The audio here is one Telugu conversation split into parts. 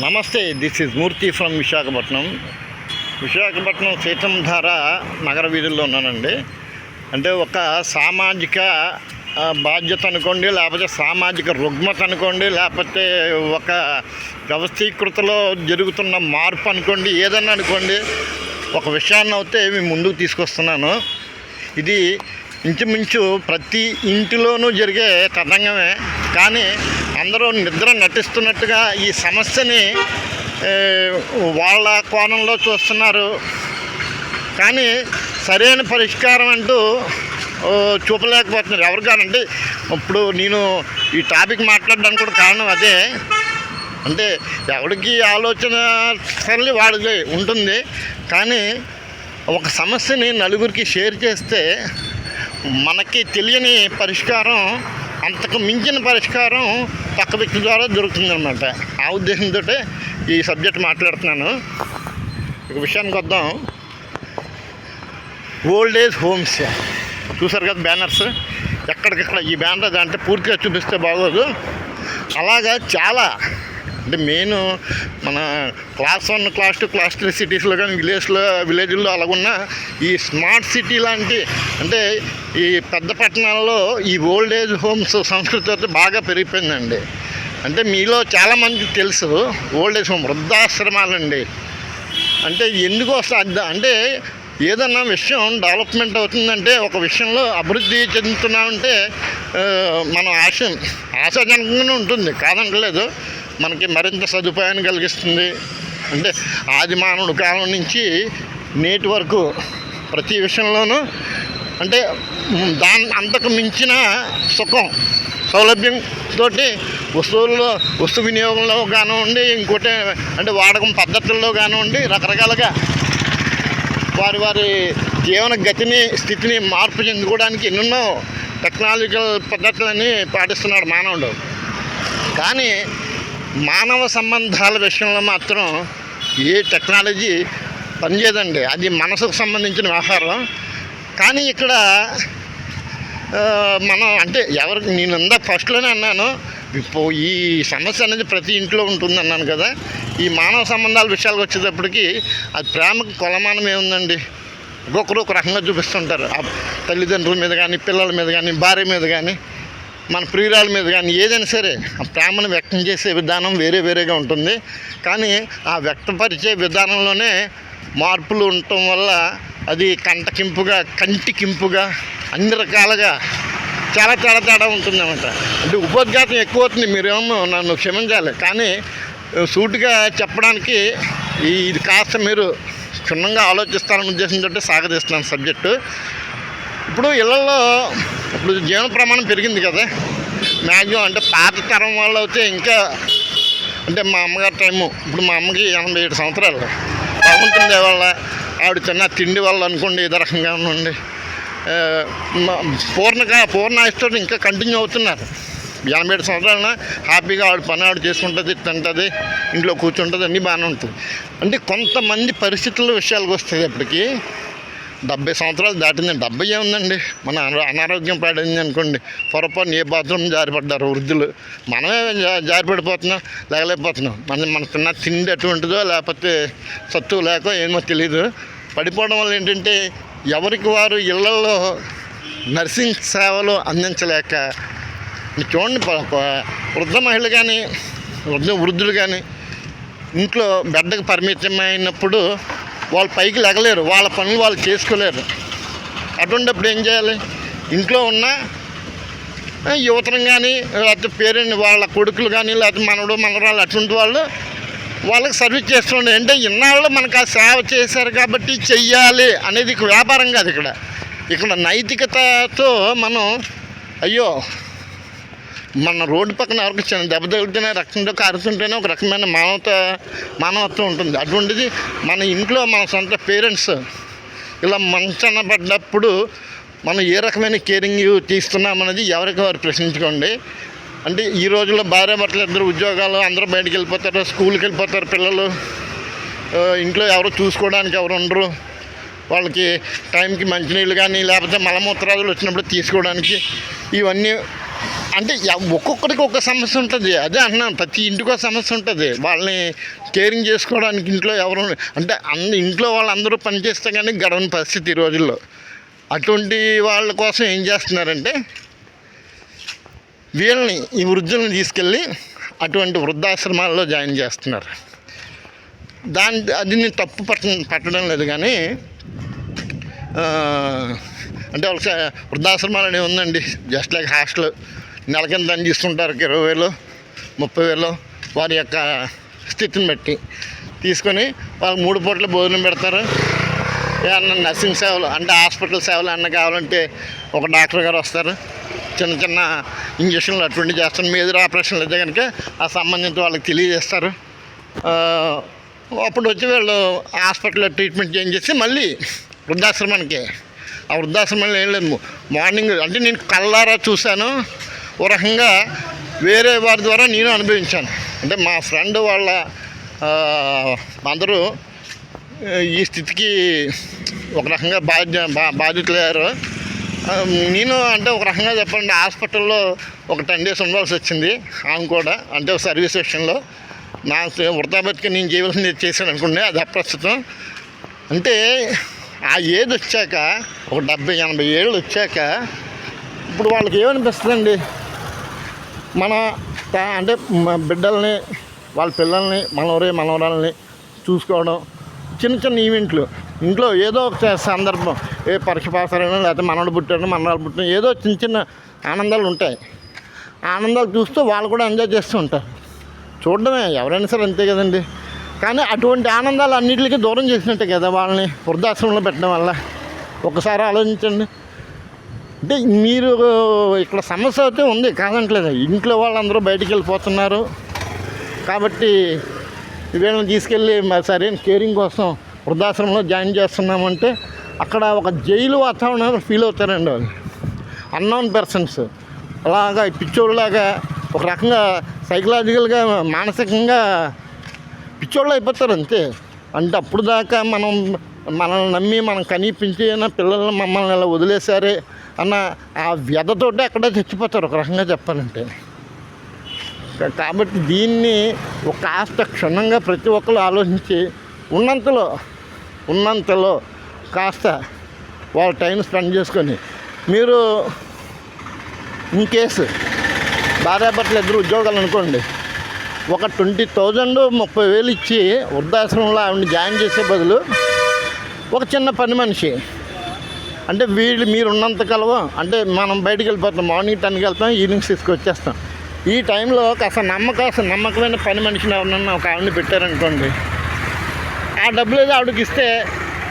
నమస్తే this is Murthy from Visakhapatnam. Visakhapatnam Seethammadhara నగర వీధుల్లో ఉన్నానండి. అంటే ఒక సామాజిక బాధ్యత అనుకోండి లేకపోతే సామాజిక రుగ్మత అనుకోండి లేకపోతే ఒక వ్యవస్థీకృతలో జరుగుతున్న మార్పు అనుకోండి ఏదన్నా అనుకోండి ఒక విషయాన్ని అయితే మీ ముందుకు తీసుకొస్తున్నాను. ఇది ఇంచుమించు ప్రతి ఇంటిలోనూ జరిగే తతంగమే. కానీ అందరూ నిద్ర నటిస్తున్నట్టుగా ఈ సమస్యని వాళ్ళ కోణంలో చూస్తున్నారు. కానీ సరైన పరిష్కారం అంటూ చూపలేకపోతున్నారు. ఎవరికానండి ఇప్పుడు నేను ఈ టాపిక్ మాట్లాడడానికి కూడా కారణం అదే. అంటే ఎవరికి ఆలోచన సరళి వాడిది ఉంటుంది. కానీ ఒక సమస్యని నలుగురికి షేర్ చేస్తే మనకి తెలియని పరిష్కారం అంతకు మించిన పరిష్కారం పక్క వ్యక్తి ద్వారా దొరుకుతుందన్నమాట. ఆ ఉద్దేశంతో ఈ సబ్జెక్ట్ మాట్లాడుతున్నాను. ఒక విషయానికి వద్దాం. ఓల్డ్ ఏజ్ హోమ్స్ చూసారు కదా బ్యానర్స్? ఎక్కడికక్కడ ఈ బ్యానర్ అంటే పూర్తిగా చూపిస్తే బాగోదు. అలాగా చాలా అంటే మెయిన్ మన class one class two class three సిటీస్లో కానీ విలేజ్లో విలేజ్లో అలాగున్న ఈ స్మార్ట్ సిటీ లాంటి అంటే ఈ పెద్ద పట్టణాల్లో ఈ ఓల్డ్ ఏజ్ హోమ్స్ సంస్కృతి అయితే బాగా పెరిగిపోయిందండి. అంటే మీలో చాలామందికి తెలుసు ఓల్డ్ ఏజ్ హోమ్ వృద్ధాశ్రమాలండి. అంటే ఎందుకు వస్తుంది అంటే ఏదన్నా విషయం డెవలప్మెంట్ అవుతుందంటే ఒక విషయంలో అభివృద్ధి చెందుతున్నామంటే మన మనం ఆశ ఆశాజనకంగానే ఉంటుంది. కాదనట్లేదు. మనకి మరింత సదుపాయాన్ని కలిగిస్తుంది. అంటే ఆది మానవుడి కాలం నుంచి నేటి వరకు ప్రతి విషయంలోనూ అంటే దాని అంతకు మించిన సుఖం సౌలభ్యం తోటి వస్తువుల్లో వస్తు వినియోగంలో కానివ్వండి ఇంకోటి అంటే వాడకం పద్ధతుల్లో కానివ్వండి రకరకాలుగా వారి వారి జీవన గతిని స్థితిని మార్పు చెందుకోవడానికి ఎన్నెన్నో టెక్నాలజికల్ పద్ధతులని పాటిస్తున్నాడు మానవుడు. కానీ మానవ సంబంధాల విషయంలో మాత్రం ఏ టెక్నాలజీ పనిచేయదండి. అది మనసుకు సంబంధించిన వ్యవహారం. కానీ ఇక్కడ మనం అంటే ఎవరికి నేను అందా ఫస్ట్లోనే అన్నాను. ఇప్పుడు ఈ సమస్య అనేది ప్రతి ఇంట్లో ఉంటుంది అన్నాను కదా. ఈ మానవ సంబంధాల విషయాలకు వచ్చేటప్పటికి అది ప్రేమకు కొలమానం ఏముందండి? ఒక్కొక్కరు ఒక రకంగా చూపిస్తుంటారు. ఆ తల్లిదండ్రుల మీద కానీ పిల్లల మీద కానీ భార్య మీద కానీ మన ప్రియురాల మీద కానీ ఏదైనా సరే ఆ ప్రేమను వ్యక్తం చేసే విధానం వేరే వేరేగా ఉంటుంది. కానీ ఆ వ్యక్తపరిచే విధానంలోనే మార్పులు ఉండటం వల్ల అది కంటకింపుగా కంటికింపుగా అన్ని రకాలుగా చాలా తేడా తేడా ఉంటుందన్నమాట. అంటే ఉపోద్ఘాతం ఎక్కువ అవుతుంది మీరేమో నన్ను క్షమించాలి. కానీ సూటిగా చెప్పడానికి ఈ ఇది కాస్త మీరు క్షుణ్ణంగా ఆలోచిస్తారనే ఉద్దేశంతో సాగదీస్తున్నాను సబ్జెక్టు. ఇప్పుడు ఇళ్ళల్లో ఇప్పుడు జీవన ప్రమాణం పెరిగింది కదా. మ్యాక్సిమం అంటే పాత తరం వాళ్ళు అయితే ఇంకా అంటే మా అమ్మగారి టైము ఇప్పుడు మా అమ్మకి ఎనభై ఏడు సంవత్సరాలు. బాగుంటుంది వాళ్ళ ఆవిడ తిన్న తిండి వల్ల అనుకోండి ఇదే రకంగా ఉండండి. పూర్ణగా పూర్ణ ఆయుష్తో ఇంకా కంటిన్యూ అవుతున్నారు. ఎనభై ఏడు సంవత్సరాలన హ్యాపీగా ఆవిడ పని ఆవిడ చేసుకుంటుంది తింటుంది ఇంట్లో కూర్చుంటుంది అన్నీ బాగానే ఉంటుంది. అంటే కొంతమంది పరిస్థితుల విషయాలకు వస్తుంది అప్పటికి డెబ్బై సంవత్సరాలు దాటింది డెబ్బై ఏముందండి మన అనారోగ్యం పడింది అనుకోండి. పొరపాటున ఏ బాత్రూమ్ జారిపడ్డారు వృద్ధులు. మనమే జా- జారిపడిపోతున్నాం లేకలేకపోతున్నాం మన మనకున్న తిండి ఎటువంటిదో లేకపోతే సత్తు లేకో ఏమో తెలియదు పడిపోవడం వల్ల ఏంటంటే ఎవరికి వారు ఇళ్ళలో నర్సింగ్ సేవలు అందించలేక చూడండి వృద్ధ మహిళలు కానీ వృద్ధ వృద్ధులు కానీ ఇంట్లో బెడ్కి పరిమితమైనప్పుడు వాళ్ళు పైకి లెగలేరు వాళ్ళ పనులు వాళ్ళు చేసుకోలేరు. అటువంటిప్పుడు ఏం చేయాలి? ఇంట్లో ఉన్న యువతరం కానీ లేకపోతే పేరెంట్ వాళ్ళ కొడుకులు కానీ లేకపోతే మనవడు మనరాలు అటువంటి వాళ్ళు వాళ్ళకి సర్వీస్ చేస్తుండే అంటే ఇన్నాళ్ళు మనకు ఆ సేవ చేశారు కాబట్టి చెయ్యాలి అనేది ఇక వ్యాపారం కాదు ఇక్కడ. ఇక్కడ నైతికతతో మనం అయ్యో మన రోడ్డు పక్కన ఎవరికి చిన్న దెబ్బ తగిలితేనే రక్తంతో కారుతుంటేనే ఒక రకమైన మానవత మానవత్వం ఉంటుంది. అటువంటిది మన ఇంట్లో మన సొంత పేరెంట్స్ ఇలా మంచన పడ్డప్పుడు మనం ఏ రకమైన కేరింగ్ తీస్తున్నామనేది ఎవరికి వారు ప్రశ్నించుకోండి. అంటే ఈ రోజుల్లో భార్య భర్తలు ఇద్దరు ఉద్యోగాలు అందరూ బయటికి వెళ్ళిపోతారు స్కూల్కి వెళ్ళిపోతారు పిల్లలు. ఇంట్లో ఎవరు చూసుకోవడానికి ఎవరు ఉండరు. వాళ్ళకి టైంకి మంచినీళ్ళు కానీ లేకపోతే మలమూత్రాదులు వచ్చినప్పుడు తీసుకోవడానికి ఇవన్నీ అంటే ఒక్కొక్కరికి ఒక్క సమస్య ఉంటుంది. అదే అంటున్నాను ప్రతి ఇంటికి ఒక సమస్య ఉంటుంది. వాళ్ళని కేరింగ్ చేసుకోవడానికి ఇంట్లో ఎవరు అంటే అంద ఇంట్లో వాళ్ళందరూ పనిచేస్తే కానీ గడవని పరిస్థితి ఈ రోజుల్లో. అటువంటి వాళ్ళ కోసం ఏం చేస్తున్నారంటే వీళ్ళని ఈ వృద్ధులను తీసుకెళ్ళి అటువంటి వృద్ధాశ్రమాల్లో జాయిన్ చేస్తున్నారు. దాని అది నేను తప్పు పట్ట పట్టడం లేదు కానీ అంటే వాళ్ళకి వృద్ధాశ్రమాలు అనేవి ఉందండి. Just like hostel. నెల కింద దాన్ని తీసుకుంటారు? ఇరవై వేలు ముప్పై వేలు వారి యొక్క స్థితిని బట్టి. తీసుకొని వాళ్ళకి మూడు పూట్ల భోజనం పెడతారు. ఏమన్నా నర్సింగ్ సేవలు అంటే హాస్పిటల్ సేవలు అన్న కావాలంటే ఒక డాక్టర్ గారు వస్తారు. చిన్న చిన్న ఇంజక్షన్లు అటువంటి చేస్తారు మేజర్ ఆపరేషన్లు అయితే కనుక ఆ సంబంధిత వాళ్ళకి తెలియజేస్తారు. అప్పుడు వచ్చి వీళ్ళు హాస్పిటల్లో ట్రీట్మెంట్ చేయించేసి చేసి మళ్ళీ వృద్ధాశ్రమానికి. ఆ వృద్ధాశ్రమంలో ఏం లేదు. మార్నింగ్ అంటే నేను కళ్ళారా చూశాను. ఓ రకంగా వేరే వారి ద్వారా నేను అనుభవించాను. అంటే మా ఫ్రెండ్ వాళ్ళ అందరూ ఈ స్థితికి ఒక రకంగా బాధ్య బా బాధితులయ్యారు నేను అంటే ఒక రకంగా చెప్పండి హాస్పిటల్లో ఒక టెన్ డేస్ ఉండాల్సి వచ్చింది ఆమె కూడా అంటే ఒక సర్వీస్ విషయంలో నా వృద్ధాపతికి నేను చేయవలసింది చేశాను అనుకునే అది అప్రస్తుతం. అంటే ఆ ఏజ్ వచ్చాక ఒక డెబ్బై ఎనభై ఏళ్ళు వచ్చాక ఇప్పుడు వాళ్ళకి ఏమనిపిస్తుందండి? మన అంటే బిడ్డల్ని వాళ్ళ పిల్లల్ని మనవరే మనవరాలని చూసుకోవడం చిన్న చిన్న ఈవెంట్లు. ఇంట్లో ఏదో ఒక సందర్భం ఏ పరీక్ష పాస్ లేకపోతే మనవాడు పుట్టాడు మనవాళ్ళు పుట్టిన ఏదో చిన్న చిన్న ఆనందాలు ఉంటాయి. ఆనందాలు చూస్తూ వాళ్ళు కూడా ఎంజాయ్ చేస్తూ ఉంటారు. చూడడమే ఎవరైనా సరే అంతే కదండి. కానీ అటువంటి ఆనందాలు అన్నిటికీ దూరం చేసినట్టే కదా వాళ్ళని వృద్ధాశ్రమంలో పెట్టడం వల్ల. ఒకసారి ఆలోచించండి. అంటే మీరు ఇక్కడ సమస్య అయితే ఉంది కాదంటలేదు. ఇంట్లో వాళ్ళందరూ బయటికి వెళ్ళిపోతున్నారు. కాబట్టి వీళ్ళని తీసుకెళ్ళి మరి సరైన కేరింగ్ కోసం వృద్ధాశ్రమంలో జాయిన్ చేస్తున్నామంటే అక్కడ ఒక జైలు వాతావరణం ఫీల్ అవుతారండి వాళ్ళు. Unknown persons. అలాగా పిచ్చోళ్ళలాగా ఒక రకంగా సైకలాజికల్గా మానసికంగా పిచ్చోళ్ళు అయిపోతారు అంతే. అంటే అప్పుడు దాకా మనం మనల్ని నమ్మి మనం కనిపించి అయినా పిల్లల్ని మమ్మల్ని ఇలా వదిలేశారే అన్న ఆ వ్యధతోటే అక్కడే చచ్చిపోతారు ఒక రకంగా చెప్పాలంటే. కాబట్టి దీన్ని ఒక కాస్త క్షుణ్ణంగా ప్రతి ఒక్కరు ఆలోచించి ఉన్నంతలో ఉన్నంతలో కాస్త వాళ్ళ టైం స్పెండ్ చేసుకొని మీరు ఇన్ కేసు భార్యాభర్తలు ఇద్దరు ఉద్యోగాలు అనుకోండి ఒక ట్వంటీ థౌజండ్ ముప్పై వేలు ఇచ్చి వృద్ధాశ్రమంలో ఆవిడని జాయిన్ చేసే బదులు ఒక చిన్న పని మనిషి అంటే వీళ్ళు మీరు ఉన్నంత అంటే మనం బయటికి వెళ్ళిపోతాం మార్నింగ్ టెన్కి వెళ్తాం ఈవినింగ్ సిక్స్కి వచ్చేస్తాం. ఈ టైంలో కాస్త నమ్మకాస్త నమ్మకమైన పని మనిషిని ఎవరినన్నా ఒక ఆవిడని పెట్టారనుకోండి ఆ డబ్బులు ఏదో ఆవిడకి ఇస్తే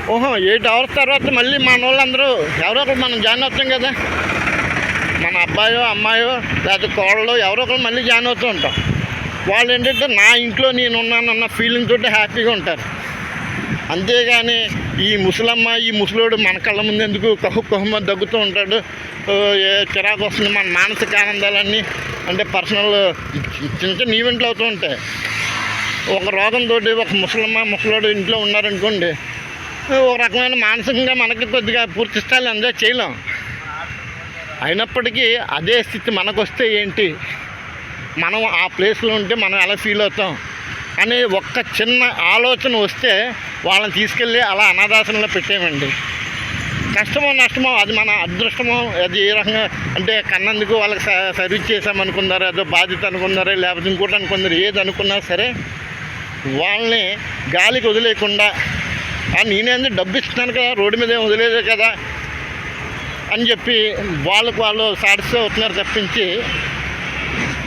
ఓహో ఎయిట్ అవర్స్ తర్వాత మళ్ళీ మన వాళ్ళందరూ ఎవరో ఒకరు మనం జాయిన్ అవుతాం కదా. మన అబ్బాయో అమ్మాయో లేకపోతే కోడలో ఎవరో ఒకరు మళ్ళీ జాయిన్ అవుతూ ఉంటాం. వాళ్ళు ఏంటంటే నా ఇంట్లో నేను ఉన్నానన్న ఫీలింగ్ తోటి హ్యాపీగా ఉంటారు. అంతేగాని ఈ ముసలమ్మ ఈ ముసలోడు మన కళ్ళ ముందు ఎందుకు కహు కహుమ దగ్గుతూ ఉంటాడు? ఏ చిరాకు వస్తుంది మన మానసిక ఆనందాలన్నీ? అంటే పర్సనల్ చిన్న చిన్న ఈవెంట్లు అవుతూ ఉంటాయి. ఒక రోగంతో ఒక ముసలమ్మ ముసలోడు ఇంట్లో ఉన్నారనుకోండి ఒక రకమైన మానసికంగా మనకి కొద్దిగా పూర్తి స్థాయిలో ఎంజాయ్ చేయలేం. అయినప్పటికీ అదే స్థితి మనకు వస్తే ఏంటి? మనం ఆ ప్లేస్లో ఉంటే మనం ఎలా ఫీల్ అవుతాం? అనే ఒక్క చిన్న ఆలోచన వస్తే వాళ్ళని తీసుకెళ్ళి అలా అనాథాశ్రమంలో పెట్టేయమండి. కష్టమో నష్టమో అది మన అదృష్టమో అది ఏ రకంగా అంటే కన్నందుకు వాళ్ళకి స- సర్వీస్ చేసామనుకున్నారో అదో బాధ్యత అనుకున్నారో లేకపోతే ఇంకోటి అనుకున్నారు ఏది అనుకున్నా సరే వాళ్ళని గాలికి వదిలేయకుండా "ఆ, నేనేంది డబ్బు ఇస్తున్నాను కదా రోడ్డు మీద ఏం వదిలేదే కదా అని చెప్పి వాళ్ళకు వాళ్ళు సాటిస్ఫై అవుతున్నారు తప్పించి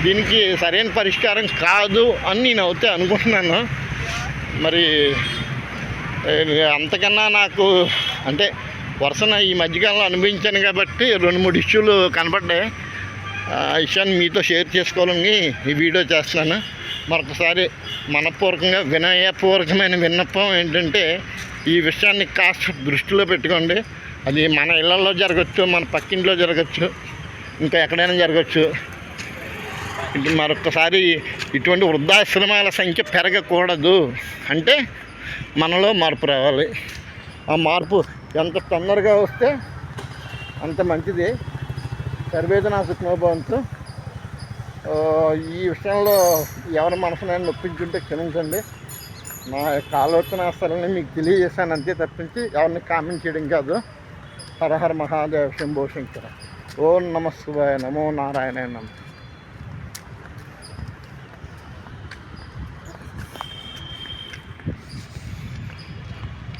దీనికి సరైన పరిష్కారం కాదు అని నేను అవుతే అనుకుంటున్నాను. మరి అంతకన్నా నాకు అంటే వరుసన ఈ మధ్యకాలంలో అనిపించాను కాబట్టి రెండు మూడు ఇష్యూలు కనపడ్డాయి. ఆ విషయాన్ని మీతో షేర్ చేసుకోవాలని ఈ వీడియో చేస్తున్నాను. మరొకసారి మనపూర్వకంగా వినయపూర్వకమైన విన్నపం ఏంటంటే ఈ విషయాన్ని కాస్త దృష్టిలో పెట్టుకోండి. అది మన ఇళ్ళల్లో జరగచ్చు మన పక్కింట్లో జరగచ్చు ఇంకా ఎక్కడైనా జరగచ్చు. మరొకసారి ఇటువంటి వృద్ధాశ్రమాల సంఖ్య పెరగకూడదు. అంటే మనలో మార్పు రావాలి. ఆ మార్పు ఎంత తొందరగా వస్తే అంత మంచిది. సర్వేదనా సుఖమోభవంతో ఈ విషయంలో ఎవరి మనసునైనా నొప్పించుంటే క్షమించండి. నా యొక్క ఆలోచన అసలు మీకు తెలియజేశాను అంతే తప్పించి ఎవరిని కామెంట్ చేయడం కాదు. హరహర మహాదేవ శంభో శంకర. ఓం నమ శివాయ నమో నారాయణ నమ.